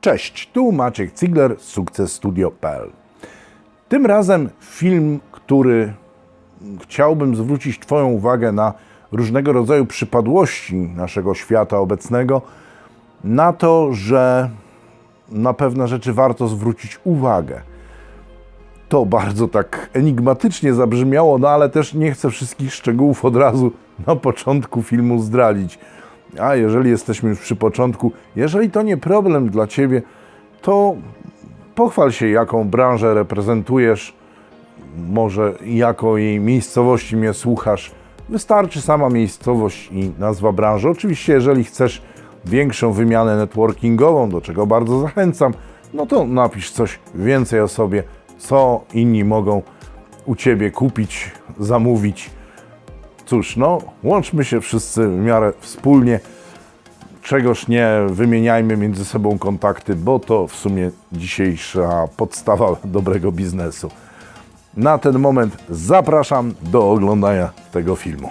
Cześć, tu Maciek Cigler z sukcesstudio.pl. Tym razem film, który chciałbym zwrócić Twoją uwagę na różnego rodzaju przypadłości naszego świata obecnego, na to, że na pewne rzeczy warto zwrócić uwagę. To bardzo tak enigmatycznie zabrzmiało, no ale też nie chcę wszystkich szczegółów od razu na początku filmu zdradzić. A jeżeli jesteśmy już przy początku, jeżeli to nie problem dla Ciebie, to pochwal się, jaką branżę reprezentujesz, może jaką jej miejscowości mnie słuchasz. Wystarczy sama miejscowość i nazwa branży. Oczywiście, jeżeli chcesz większą wymianę networkingową, do czego bardzo zachęcam, no to napisz coś więcej o sobie, co inni mogą u Ciebie kupić, zamówić. Cóż, no, łączmy się wszyscy w miarę wspólnie. Czegoż nie wymieniajmy między sobą kontakty, bo to w sumie dzisiejsza podstawa dobrego biznesu. Na ten moment zapraszam do oglądania tego filmu.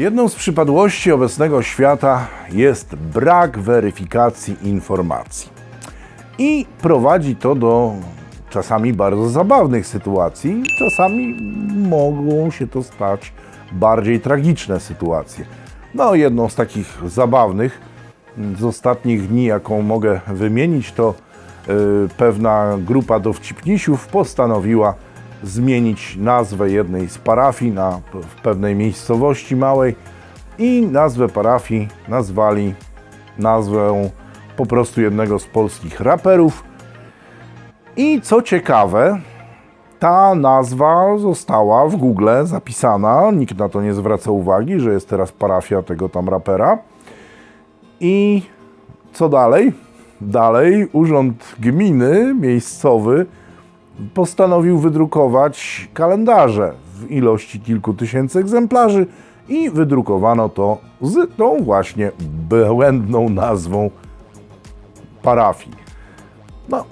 Jedną z przypadłości obecnego świata jest brak weryfikacji informacji. I prowadzi to do czasami bardzo zabawnych sytuacji, czasami mogą się to stać bardziej tragiczne sytuacje. No, jedną z takich zabawnych z ostatnich dni, jaką mogę wymienić, to y, pewna grupa dowcipnisiów postanowiła zmienić nazwę jednej z parafii na, w pewnej miejscowości małej i nazwę parafii nazwali nazwę po prostu jednego z polskich raperów. I co ciekawe, ta nazwa została w Google zapisana, nikt na to nie zwraca uwagi, że jest teraz parafia tego tam rapera. I co dalej? Dalej urząd gminy miejscowy postanowił wydrukować kalendarze w ilości kilku tysięcy egzemplarzy i wydrukowano to z tą właśnie błędną nazwą parafii. No,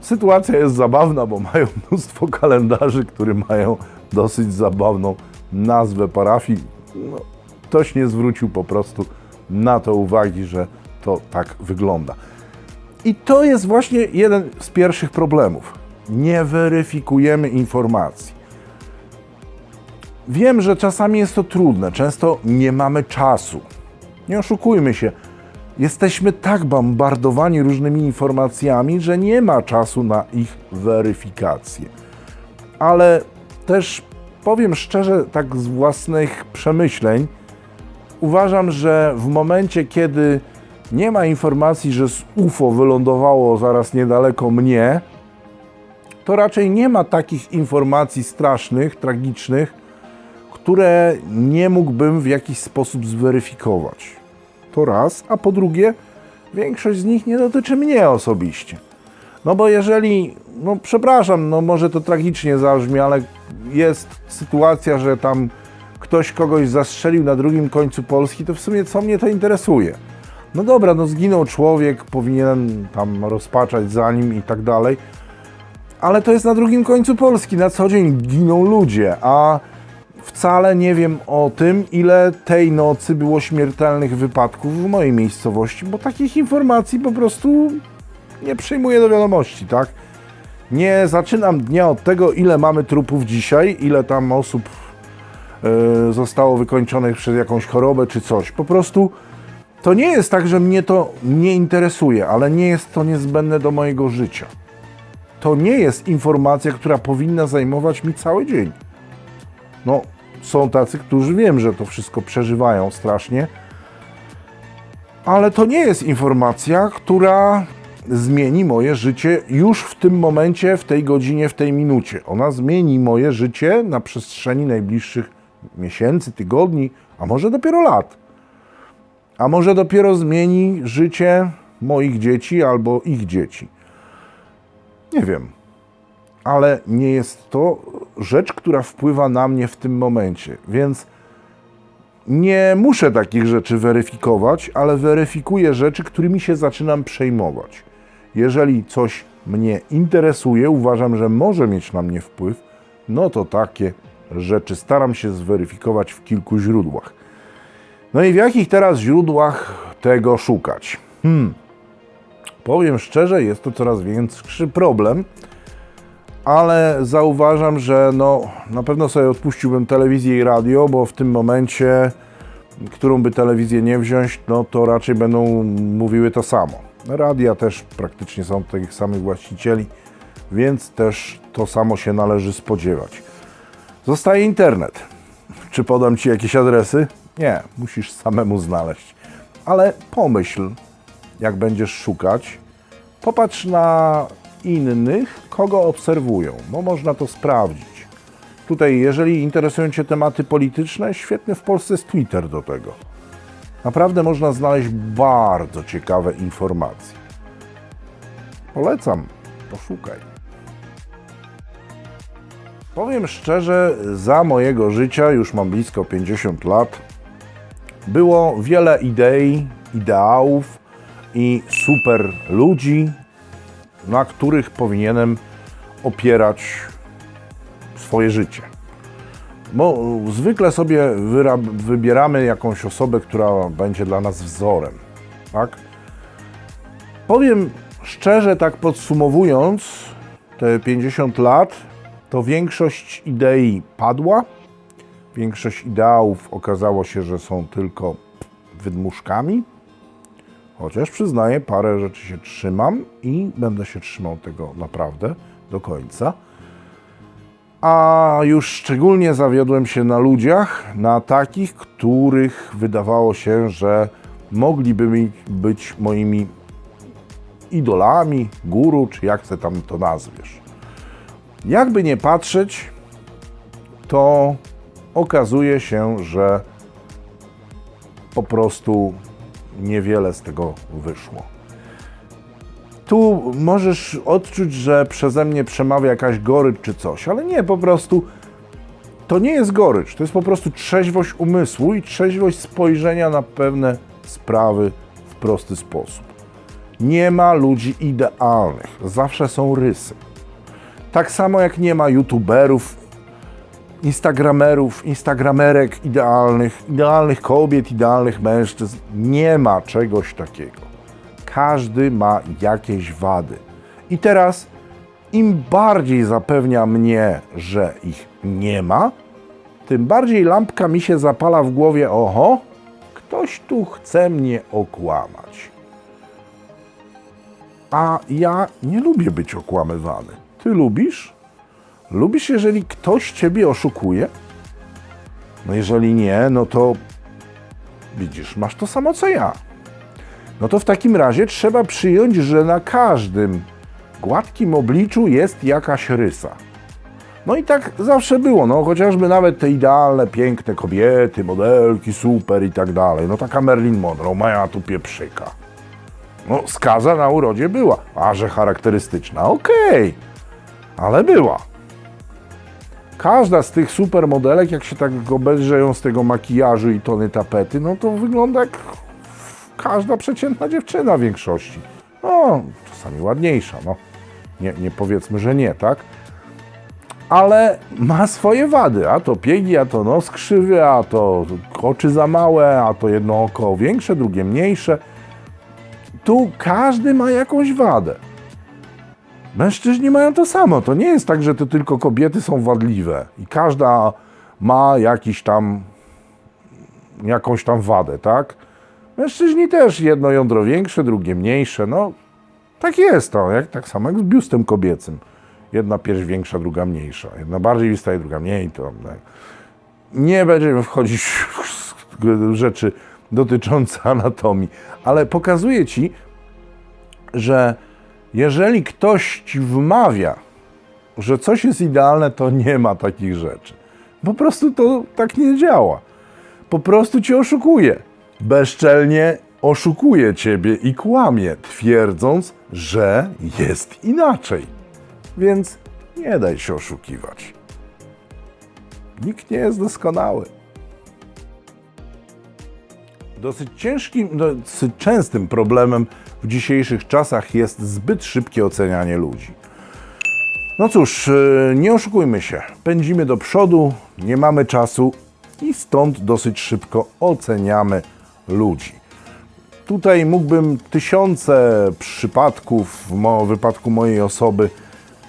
sytuacja jest zabawna, bo mają mnóstwo kalendarzy, które mają dosyć zabawną nazwę parafii. No, ktoś nie zwrócił po prostu na to uwagi, że to tak wygląda. I to jest właśnie jeden z pierwszych problemów. Nie weryfikujemy informacji. Wiem, że czasami jest to trudne, często nie mamy czasu. Nie oszukujmy się, jesteśmy tak bombardowani różnymi informacjami, że nie ma czasu na ich weryfikację. Ale też powiem szczerze, tak z własnych przemyśleń, uważam, że w momencie, kiedy nie ma informacji, że z UFO wylądowało zaraz niedaleko mnie, to raczej nie ma takich informacji strasznych, tragicznych, które nie mógłbym w jakiś sposób zweryfikować. To raz, a po drugie, większość z nich nie dotyczy mnie osobiście. No bo jeżeli, no przepraszam, no może to tragicznie zabrzmi, ale jest sytuacja, że tam ktoś kogoś zastrzelił na drugim końcu Polski, to w sumie co mnie to interesuje? No dobra, no zginął człowiek, powinien tam rozpaczać za nim i tak dalej, ale to jest na drugim końcu Polski. Na co dzień giną ludzie, a wcale nie wiem o tym, ile tej nocy było śmiertelnych wypadków w mojej miejscowości, bo takich informacji po prostu nie przyjmuję do wiadomości, tak? Nie zaczynam dnia od tego, ile mamy trupów dzisiaj, ile tam osób yy, zostało wykończonych przez jakąś chorobę czy coś. Po prostu to nie jest tak, że mnie to nie interesuje, ale nie jest to niezbędne do mojego życia to nie jest informacja, która powinna zajmować mi cały dzień. No, są tacy, którzy wiem, że to wszystko przeżywają strasznie, ale to nie jest informacja, która zmieni moje życie już w tym momencie, w tej godzinie, w tej minucie. Ona zmieni moje życie na przestrzeni najbliższych miesięcy, tygodni, a może dopiero lat. A może dopiero zmieni życie moich dzieci albo ich dzieci. Nie wiem. ale nie jest to rzecz, która wpływa na mnie w tym momencie. Więc nie muszę takich rzeczy weryfikować, ale weryfikuję rzeczy, którymi się zaczynam przejmować. Jeżeli coś mnie interesuje, uważam, że może mieć na mnie wpływ, no to takie rzeczy staram się zweryfikować w kilku źródłach. No i w jakich teraz źródłach tego szukać? Hmm. Powiem szczerze, jest to coraz większy problem, ale zauważam, że no, na pewno sobie odpuściłbym telewizję i radio, bo w tym momencie, którą by telewizję nie wziąć, no to raczej będą mówiły to samo. Radia też praktycznie są takich samych właścicieli, więc też to samo się należy spodziewać. Zostaje internet. Czy podam Ci jakieś adresy? Nie, musisz samemu znaleźć. Ale pomyśl, jak będziesz szukać, popatrz na innych, kogo obserwują. No można to sprawdzić. Tutaj, jeżeli interesują Cię tematy polityczne, świetny w Polsce jest Twitter do tego. Naprawdę można znaleźć bardzo ciekawe informacje. Polecam, poszukaj. Powiem szczerze, za mojego życia, już mam blisko 50 lat, było wiele idei, ideałów i super ludzi, na których powinienem opierać swoje życie. Bo zwykle sobie wybieramy jakąś osobę, która będzie dla nas wzorem. Tak? Powiem szczerze, tak podsumowując, te 50 lat, to większość idei padła. Większość ideałów okazało się, że są tylko wydmuszkami. Chociaż przyznaję, parę rzeczy się trzymam i będę się trzymał tego naprawdę do końca. A już szczególnie zawiodłem się na ludziach, na takich, których wydawało się, że mogliby być moimi idolami, guru, czy jak chcę tam to nazwiesz. Jakby nie patrzeć, to okazuje się, że po prostu niewiele z tego wyszło. Tu możesz odczuć, że przeze mnie przemawia jakaś gorycz czy coś, ale nie, po prostu to nie jest gorycz, to jest po prostu trzeźwość umysłu i trzeźwość spojrzenia na pewne sprawy w prosty sposób. Nie ma ludzi idealnych, zawsze są rysy. Tak samo jak nie ma youtuberów, instagramerów, instagramerek idealnych, idealnych kobiet, idealnych mężczyzn. Nie ma czegoś takiego. Każdy ma jakieś wady. I teraz im bardziej zapewnia mnie, że ich nie ma, tym bardziej lampka mi się zapala w głowie, oho, ktoś tu chce mnie okłamać. A ja nie lubię być okłamywany. Ty lubisz? Lubisz, jeżeli ktoś ciebie oszukuje? No jeżeli nie, no to widzisz, masz to samo co ja. No to w takim razie trzeba przyjąć, że na każdym gładkim obliczu jest jakaś rysa. No i tak zawsze było, no chociażby nawet te idealne, piękne kobiety, modelki, super i tak dalej. No taka Marilyn Monroe, moja tu pieprzyka. No skaza na urodzie była, a że charakterystyczna, okej, ale była. Każda z tych supermodelek, jak się tak obejrzy ją z tego makijażu i tony tapety, no to wygląda jak każda przeciętna dziewczyna w większości. No, czasami ładniejsza, no. Nie, nie powiedzmy, że nie, tak? Ale ma swoje wady, a to piegi, a to nos krzywy, a to oczy za małe, a to jedno oko większe, drugie mniejsze. Tu każdy ma jakąś wadę. Mężczyźni mają to samo. To nie jest tak, że to tylko kobiety są wadliwe i każda ma jakiś tam jakąś tam wadę, tak? Mężczyźni też jedno jądro większe, drugie mniejsze. No, tak jest to, jak, tak samo jak z biustem kobiecym. Jedna pierś większa, druga mniejsza. Jedna bardziej wystaje, druga mniej. To, tak. Nie będziemy wchodzić w rzeczy dotyczące anatomii, ale pokazuję Ci, że jeżeli ktoś ci wmawia, że coś jest idealne, to nie ma takich rzeczy. Po prostu to tak nie działa. Po prostu cię oszukuje. Bezczelnie oszukuje ciebie i kłamie, twierdząc, że jest inaczej. Więc Nie daj się oszukiwać. Nikt nie jest doskonały. Dosyć ciężkim, dosyć częstym problemem w dzisiejszych czasach jest zbyt szybkie ocenianie ludzi. No cóż, yy, nie oszukujmy się. Pędzimy do przodu, nie mamy czasu i stąd dosyć szybko oceniamy ludzi. Tutaj mógłbym tysiące przypadków, w wypadku mojej osoby,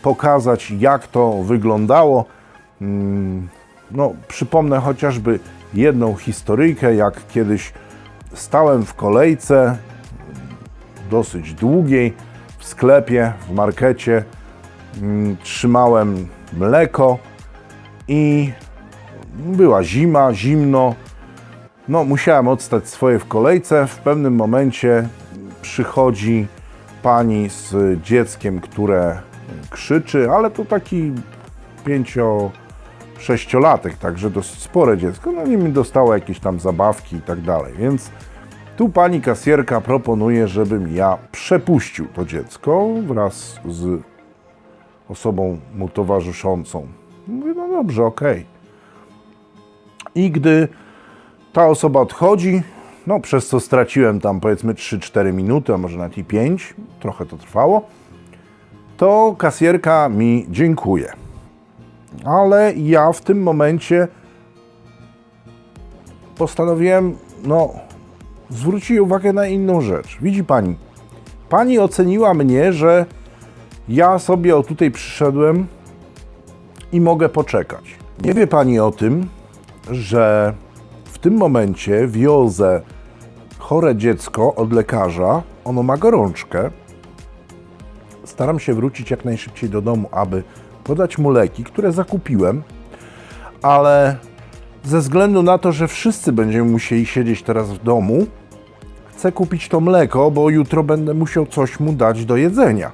pokazać, jak to wyglądało. Mm, No, przypomnę chociażby jedną historyjkę, jak kiedyś stałem w kolejce dosyć długiej w sklepie, w markecie. Mm, Trzymałem mleko i była zima, zimno. No, musiałem odstać swoje w kolejce. W pewnym momencie przychodzi pani z dzieckiem, które krzyczy, ale to taki pięcio, sześciolatek, także dosyć spore dziecko. No nim dostało jakieś tam zabawki i tak dalej. Więc tu pani kasjerka proponuje, żebym ja przepuścił to dziecko wraz z osobą mu towarzyszącą. Mówię, no dobrze, okej. I gdy ta osoba odchodzi, no przez co straciłem tam powiedzmy 3-4 minuty, a może nawet i 5, trochę to trwało, to kasjerka mi dziękuje. Ale ja w tym momencie postanowiłem, no, zwrócić uwagę na inną rzecz. Widzi pani, pani oceniła mnie, że ja sobie o tutaj przyszedłem i mogę poczekać. Nie wie pani o tym, że w tym momencie wiozę chore dziecko od lekarza, ono ma gorączkę. Staram się wrócić jak najszybciej do domu, aby podać mu leki, które zakupiłem, ale ze względu na to, że wszyscy będziemy musieli siedzieć teraz w domu, chcę kupić to mleko, bo jutro będę musiał coś mu dać do jedzenia.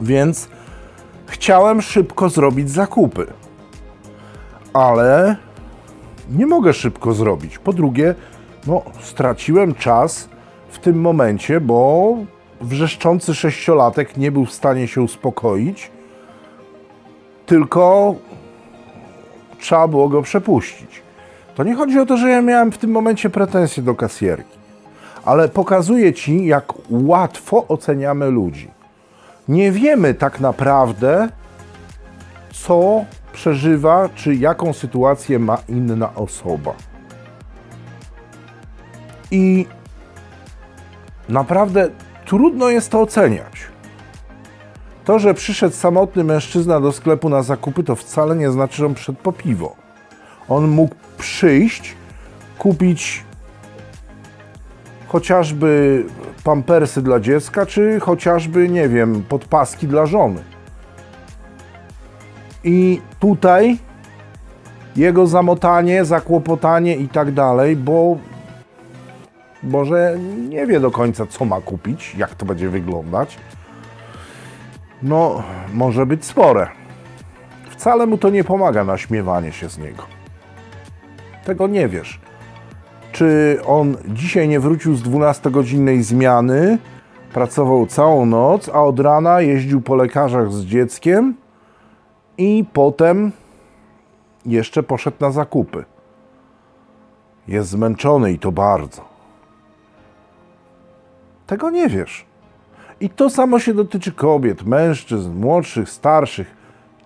Więc chciałem szybko zrobić zakupy. Ale nie mogę szybko zrobić. Po drugie, no, straciłem czas w tym momencie, bo wrzeszczący sześciolatek nie był w stanie się uspokoić, tylko trzeba było go przepuścić. To nie chodzi o to, że ja miałem w tym momencie pretensje do kasjerki, ale pokazuje ci, jak łatwo oceniamy ludzi. Nie wiemy tak naprawdę, co przeżywa, czy jaką sytuację ma inna osoba. I naprawdę trudno jest to oceniać. To, że przyszedł samotny mężczyzna do sklepu na zakupy, to wcale nie znaczy, że on przyszedł po piwo. On mógł przyjść, kupić chociażby pampersy dla dziecka, czy chociażby, nie wiem, podpaski dla żony. I tutaj jego zamotanie, zakłopotanie i tak dalej, bo może nie wie do końca, co ma kupić, jak to będzie wyglądać. No, może być spore. Wcale mu to nie pomaga na śmiewanie się z niego. Tego nie wiesz. Czy on dzisiaj nie wrócił z 12-godzinnej zmiany, pracował całą noc, a od rana jeździł po lekarzach z dzieckiem i potem jeszcze poszedł na zakupy. Jest zmęczony i to bardzo. Tego nie wiesz. I to samo się dotyczy kobiet, mężczyzn, młodszych, starszych.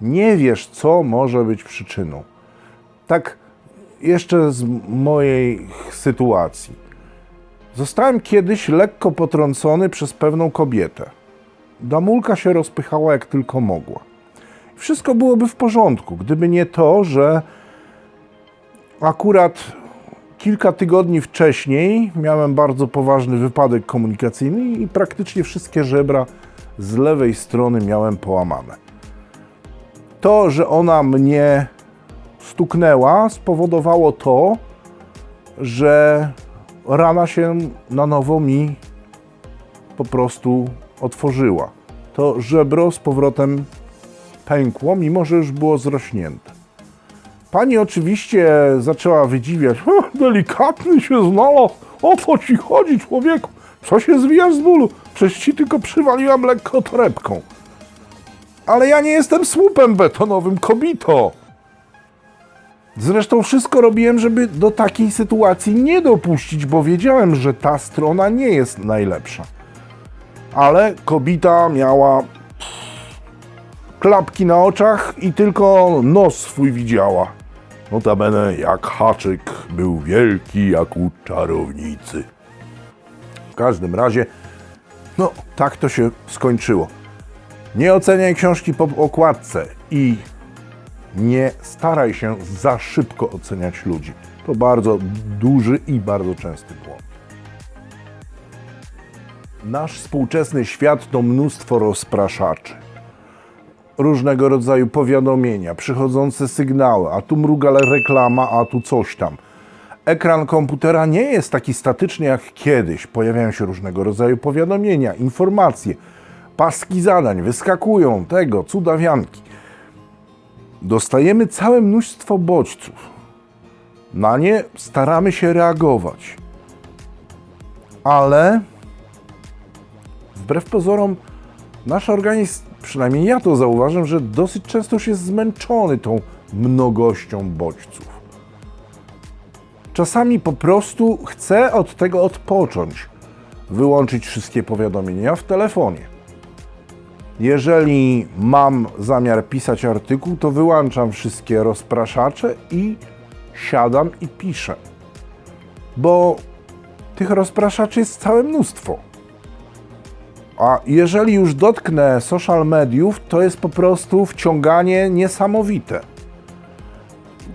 Nie wiesz, co może być przyczyną. Tak jeszcze z mojej sytuacji. Zostałem kiedyś lekko potrącony przez pewną kobietę. Damulka się rozpychała jak tylko mogła. Wszystko byłoby w porządku, gdyby nie to, że akurat kilka tygodni wcześniej miałem bardzo poważny wypadek komunikacyjny i praktycznie wszystkie żebra z lewej strony miałem połamane. To, że ona mnie stuknęła, spowodowało to, że rana się na nowo mi po prostu otworzyła. To żebro z powrotem pękło, mimo że już było zrośnięte. Pani oczywiście zaczęła wydziwiać. "O, Delikatny się znalazł. O co ci chodzi, człowieku? Co się zwijasz z bólu? Przecież ci tylko przywaliłam lekko torebką. Ale ja nie jestem słupem betonowym, kobito. Zresztą wszystko robiłem, żeby do takiej sytuacji nie dopuścić, bo wiedziałem, że ta strona nie jest najlepsza. Ale kobita miała klapki na oczach i tylko nos swój widziała. Notabene jak haczyk był wielki jak u czarownicy. W każdym razie, no tak to się skończyło. Nie oceniaj książki po okładce i nie staraj się za szybko oceniać ludzi. To bardzo duży i bardzo częsty błąd. Nasz współczesny świat to mnóstwo rozpraszaczy. Różnego rodzaju powiadomienia, przychodzące sygnały, a tu mruga reklama, a tu coś tam. Ekran komputera nie jest taki statyczny jak kiedyś. Pojawiają się różnego rodzaju powiadomienia, informacje, paski zadań, wyskakują tego, cudawianki dostajemy całe mnóstwo bodźców. Na nie staramy się reagować. Ale wbrew pozorom, nasz organizm, przynajmniej ja to zauważam, że dosyć często już jest zmęczony tą mnogością bodźców. Czasami po prostu chcę od tego odpocząć, wyłączyć wszystkie powiadomienia w telefonie. Jeżeli mam zamiar pisać artykuł, to wyłączam wszystkie rozpraszacze i siadam i piszę. Bo tych rozpraszaczy jest całe mnóstwo. A jeżeli już dotknę social mediów, to jest po prostu wciąganie niesamowite.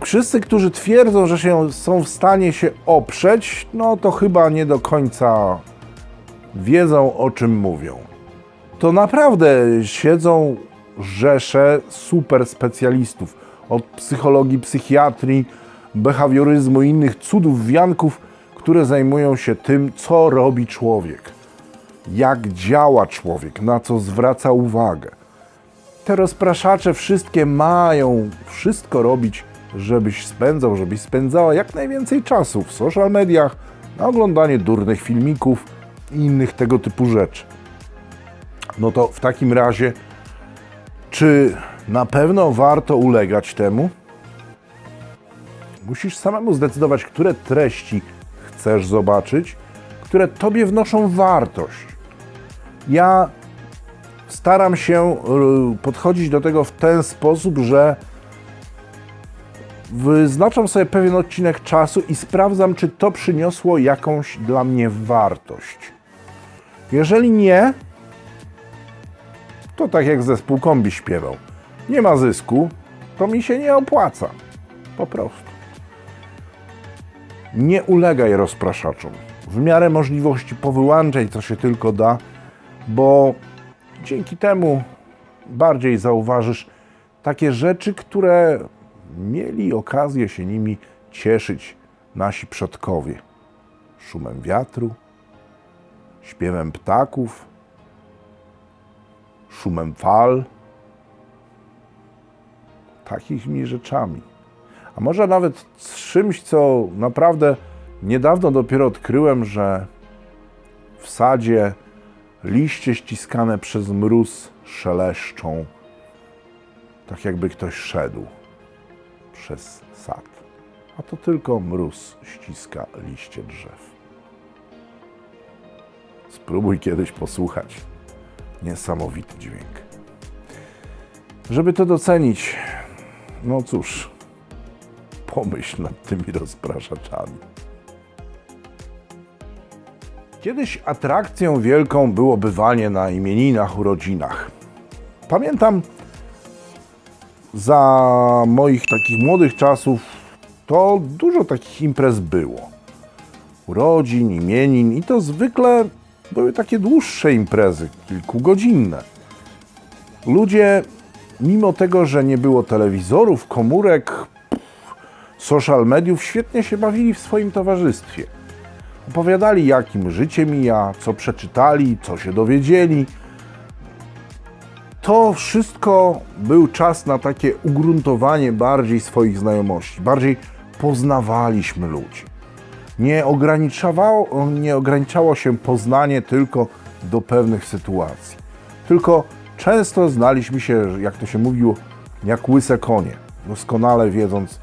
Wszyscy, którzy twierdzą, że się, są w stanie się oprzeć, no to chyba nie do końca wiedzą o czym mówią to naprawdę siedzą rzesze super specjalistów od psychologii, psychiatrii, behawioryzmu i innych cudów wianków, które zajmują się tym, co robi człowiek, jak działa człowiek, na co zwraca uwagę. Te rozpraszacze wszystkie mają wszystko robić, żebyś spędzał, żebyś spędzała jak najwięcej czasu w social mediach, na oglądanie durnych filmików i innych tego typu rzeczy no to w takim razie, czy na pewno warto ulegać temu? Musisz samemu zdecydować, które treści chcesz zobaczyć, które tobie wnoszą wartość. Ja staram się y, podchodzić do tego w ten sposób, że wyznaczam sobie pewien odcinek czasu i sprawdzam, czy to przyniosło jakąś dla mnie wartość. Jeżeli nie, to tak jak zespół kombi śpiewał. Nie ma zysku, to mi się nie opłaca. Po prostu. Nie ulegaj rozpraszaczom. W miarę możliwości powyłączaj, co się tylko da, bo dzięki temu bardziej zauważysz takie rzeczy, które mieli okazję się nimi cieszyć nasi przodkowie. Szumem wiatru, śpiewem ptaków, szumem fal, takimi rzeczami. A może nawet czymś, co naprawdę niedawno dopiero odkryłem, że w sadzie liście ściskane przez mróz szeleszczą, tak jakby ktoś szedł przez sad. A to tylko mróz ściska liście drzew. Spróbuj kiedyś posłuchać. Niesamowity dźwięk. Żeby to docenić, no cóż, pomyśl nad tymi rozpraszaczami. Kiedyś atrakcją wielką było bywanie na imieninach, urodzinach. Pamiętam za moich takich młodych czasów, to dużo takich imprez było. Urodzin, imienin i to zwykle były takie dłuższe imprezy, kilkugodzinne. Ludzie, mimo tego, że nie było telewizorów, komórek, social mediów, świetnie się bawili w swoim towarzystwie. Opowiadali, jakim życie mija, co przeczytali, co się dowiedzieli. To wszystko był czas na takie ugruntowanie bardziej swoich znajomości, bardziej poznawaliśmy ludzi nie ograniczało, nie ograniczało się poznanie tylko do pewnych sytuacji. Tylko Często znaliśmy się, jak to się mówiło, jak łyse konie, doskonale wiedząc,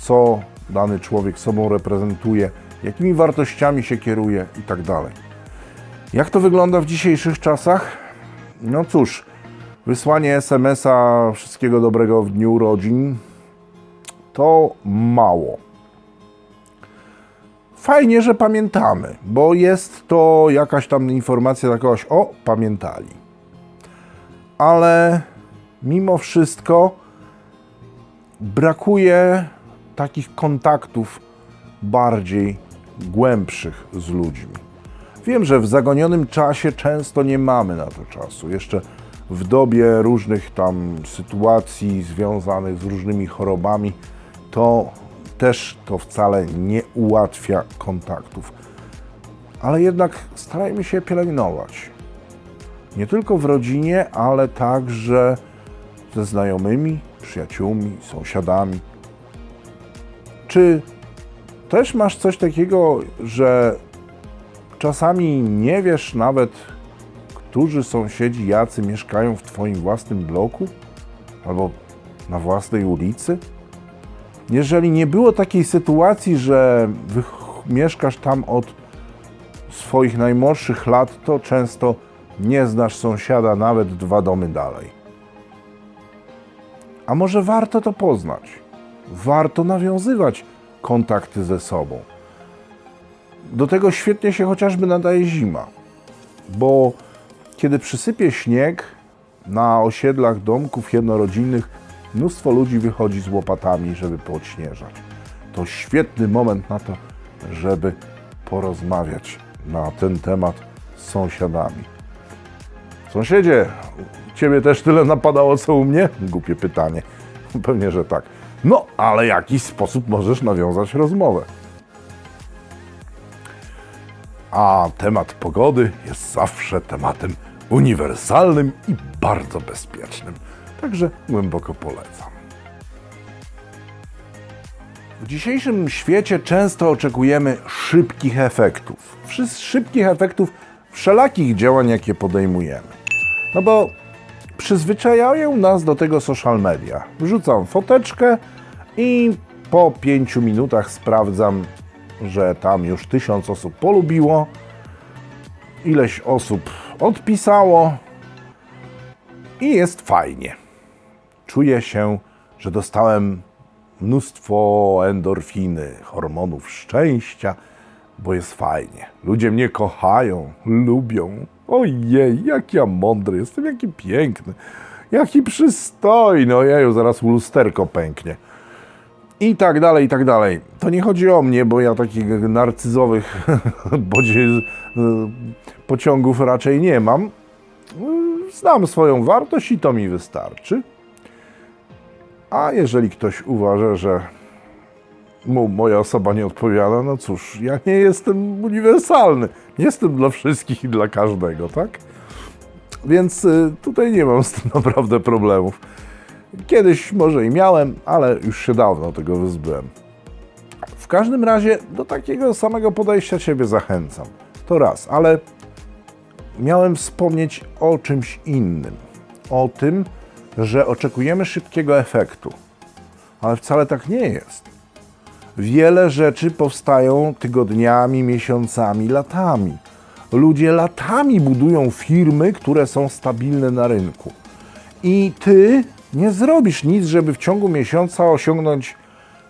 co dany człowiek sobą reprezentuje, jakimi wartościami się kieruje i tak dalej. Jak to wygląda w dzisiejszych czasach? No cóż, wysłanie SMS-a wszystkiego dobrego w dniu urodzin to mało. Fajnie, że pamiętamy, bo jest to jakaś tam informacja dla o, pamiętali. Ale mimo wszystko brakuje takich kontaktów bardziej głębszych z ludźmi. Wiem, że w zagonionym czasie często nie mamy na to czasu. Jeszcze w dobie różnych tam sytuacji związanych z różnymi chorobami, to też to wcale nie ułatwia kontaktów. Ale jednak starajmy się pielęgnować. Nie tylko w rodzinie, ale także ze znajomymi, przyjaciółmi, sąsiadami. Czy też masz coś takiego, że czasami nie wiesz nawet, którzy sąsiedzi jacy mieszkają w Twoim własnym bloku albo na własnej ulicy? Jeżeli nie było takiej sytuacji, że mieszkasz tam od swoich najmłodszych lat, to często nie znasz sąsiada nawet dwa domy dalej. A może warto to poznać? Warto nawiązywać kontakty ze sobą. Do tego świetnie się chociażby nadaje zima, bo kiedy przysypie śnieg na osiedlach domków jednorodzinnych, mnóstwo ludzi wychodzi z łopatami, żeby podśnieżać. To świetny moment na to, żeby porozmawiać na ten temat z sąsiadami. Sąsiedzie, ciebie też tyle napadało co u mnie? Głupie pytanie. Pewnie, że tak. No, ale w jakiś sposób możesz nawiązać rozmowę. A temat pogody jest zawsze tematem uniwersalnym i bardzo bezpiecznym. Także głęboko polecam. W dzisiejszym świecie często oczekujemy szybkich efektów. Szybkich efektów wszelakich działań, jakie podejmujemy. No bo przyzwyczajają nas do tego social media. Wrzucam foteczkę i po pięciu minutach sprawdzam, że tam już tysiąc osób polubiło, ileś osób odpisało i jest fajnie. Czuję się, że dostałem mnóstwo endorfiny, hormonów szczęścia, bo jest fajnie. Ludzie mnie kochają, lubią. Ojej, jak ja mądry jestem, jaki piękny, jaki przystojny. Ojeju, zaraz lusterko pęknie. I tak dalej, i tak dalej. To nie chodzi o mnie, bo ja takich narcyzowych pociągów raczej nie mam. Znam swoją wartość i to mi wystarczy. A jeżeli ktoś uważa, że moja osoba nie odpowiada, no cóż, ja nie jestem uniwersalny. Nie jestem dla wszystkich i dla każdego, tak? Więc y, tutaj nie mam z tym naprawdę problemów. Kiedyś może i miałem, ale już się dawno tego wyzbyłem. W każdym razie do takiego samego podejścia Ciebie zachęcam. To raz, ale miałem wspomnieć o czymś innym. O tym, że oczekujemy szybkiego efektu. Ale wcale tak nie jest. Wiele rzeczy powstają tygodniami, miesiącami, latami. Ludzie latami budują firmy, które są stabilne na rynku. I ty nie zrobisz nic, żeby w ciągu miesiąca osiągnąć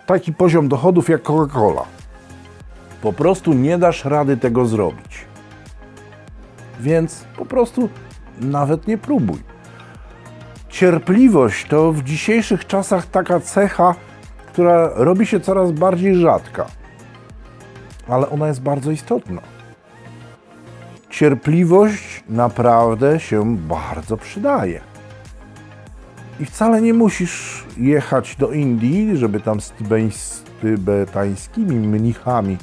taki poziom dochodów jak Coca-Cola. Po prostu nie dasz rady tego zrobić. Więc po prostu nawet nie próbuj. Cierpliwość to w dzisiejszych czasach taka cecha, która robi się coraz bardziej rzadka, ale ona jest bardzo istotna. Cierpliwość naprawdę się bardzo przydaje. I wcale nie musisz jechać do Indii, żeby tam z tybetańskimi mnichami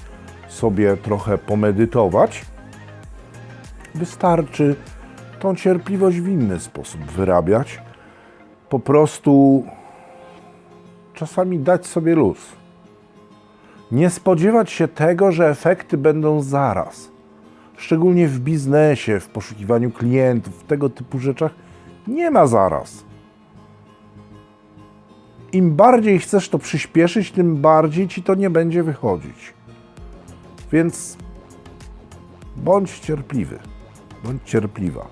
sobie trochę pomedytować. Wystarczy tą cierpliwość w inny sposób wyrabiać. Po prostu czasami dać sobie luz. Nie spodziewać się tego, że efekty będą zaraz. Szczególnie w biznesie, w poszukiwaniu klientów, w tego typu rzeczach, Nie ma zaraz. Im bardziej chcesz to przyspieszyć, tym bardziej ci to nie będzie wychodzić. Więc bądź cierpliwy, bądź cierpliwa.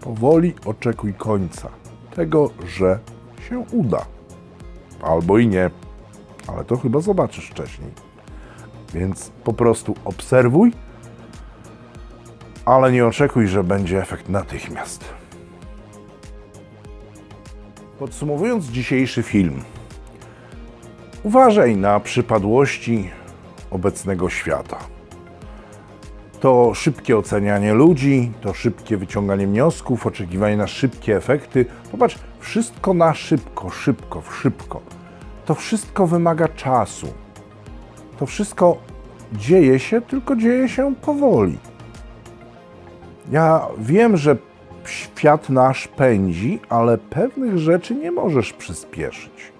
Powoli oczekuj końca tego, że się uda. Albo i nie, ale to chyba zobaczysz wcześniej. Więc po prostu obserwuj, ale nie oczekuj, że będzie efekt natychmiast. Podsumowując dzisiejszy film, uważaj na przypadłości obecnego świata. To szybkie ocenianie ludzi, to szybkie wyciąganie wniosków, oczekiwanie na szybkie efekty. Popatrz, wszystko na szybko, szybko, szybko. To wszystko wymaga czasu. To wszystko dzieje się, tylko dzieje się powoli. Ja wiem, że świat nasz pędzi, ale pewnych rzeczy nie możesz przyspieszyć.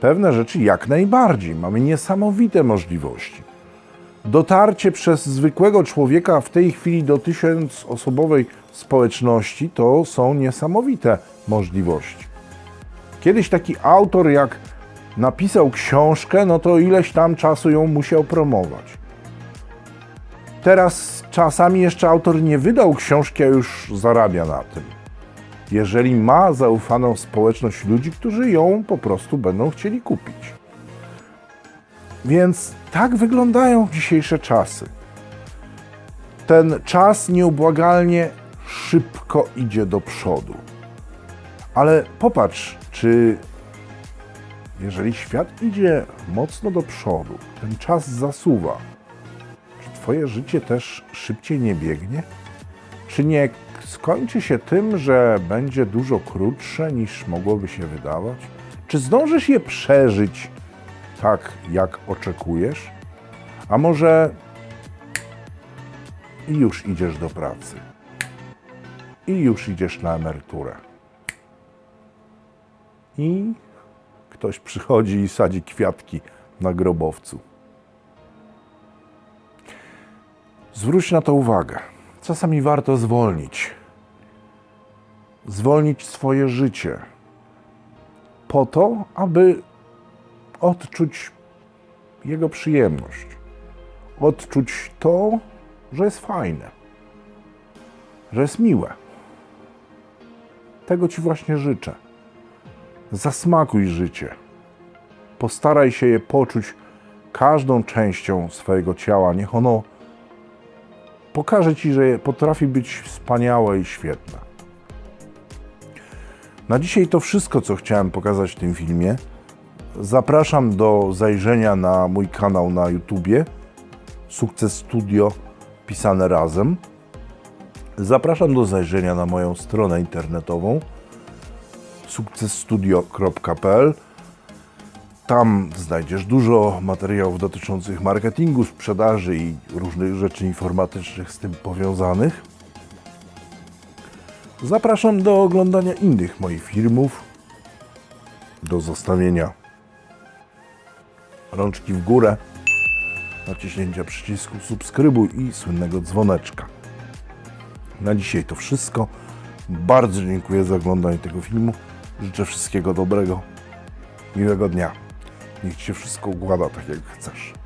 Pewne rzeczy jak najbardziej. Mamy niesamowite możliwości. Dotarcie przez zwykłego człowieka w tej chwili do tysiącosobowej społeczności to są niesamowite możliwości. Kiedyś taki autor, jak napisał książkę, no to ileś tam czasu ją musiał promować. Teraz czasami jeszcze autor nie wydał książki, a już zarabia na tym. Jeżeli ma zaufaną społeczność ludzi, którzy ją po prostu będą chcieli kupić. Więc tak wyglądają dzisiejsze czasy. Ten czas nieubłagalnie szybko idzie do przodu. Ale popatrz, czy jeżeli świat idzie mocno do przodu, ten czas zasuwa, czy Twoje życie też szybciej nie biegnie? Czy nie skończy się tym, że będzie dużo krótsze niż mogłoby się wydawać? Czy zdążysz je przeżyć tak, jak oczekujesz? A może i już idziesz do pracy? I już idziesz na emeryturę? I ktoś przychodzi i sadzi kwiatki na grobowcu. Zwróć na to uwagę. Czasami warto zwolnić. Zwolnić swoje życie. Po to, aby odczuć jego przyjemność. Odczuć to, że jest fajne, że jest miłe. Tego Ci właśnie życzę. Zasmakuj życie. Postaraj się je poczuć każdą częścią swojego ciała. Niech ono pokaże Ci, że potrafi być wspaniałe i świetne. Na dzisiaj to wszystko, co chciałem pokazać w tym filmie. Zapraszam do zajrzenia na mój kanał na YouTubie Sukces Studio pisane razem. Zapraszam do zajrzenia na moją stronę internetową sukcesstudio.pl. Tam znajdziesz dużo materiałów dotyczących marketingu, sprzedaży i różnych rzeczy informatycznych z tym powiązanych. Zapraszam do oglądania innych moich filmów, do zostawienia rączki w górę, naciśnięcia przycisku subskrybuj i słynnego dzwoneczka. Na dzisiaj to wszystko. Bardzo dziękuję za oglądanie tego filmu. Życzę wszystkiego dobrego, miłego dnia. Niech Ci się wszystko układa tak, jak chcesz.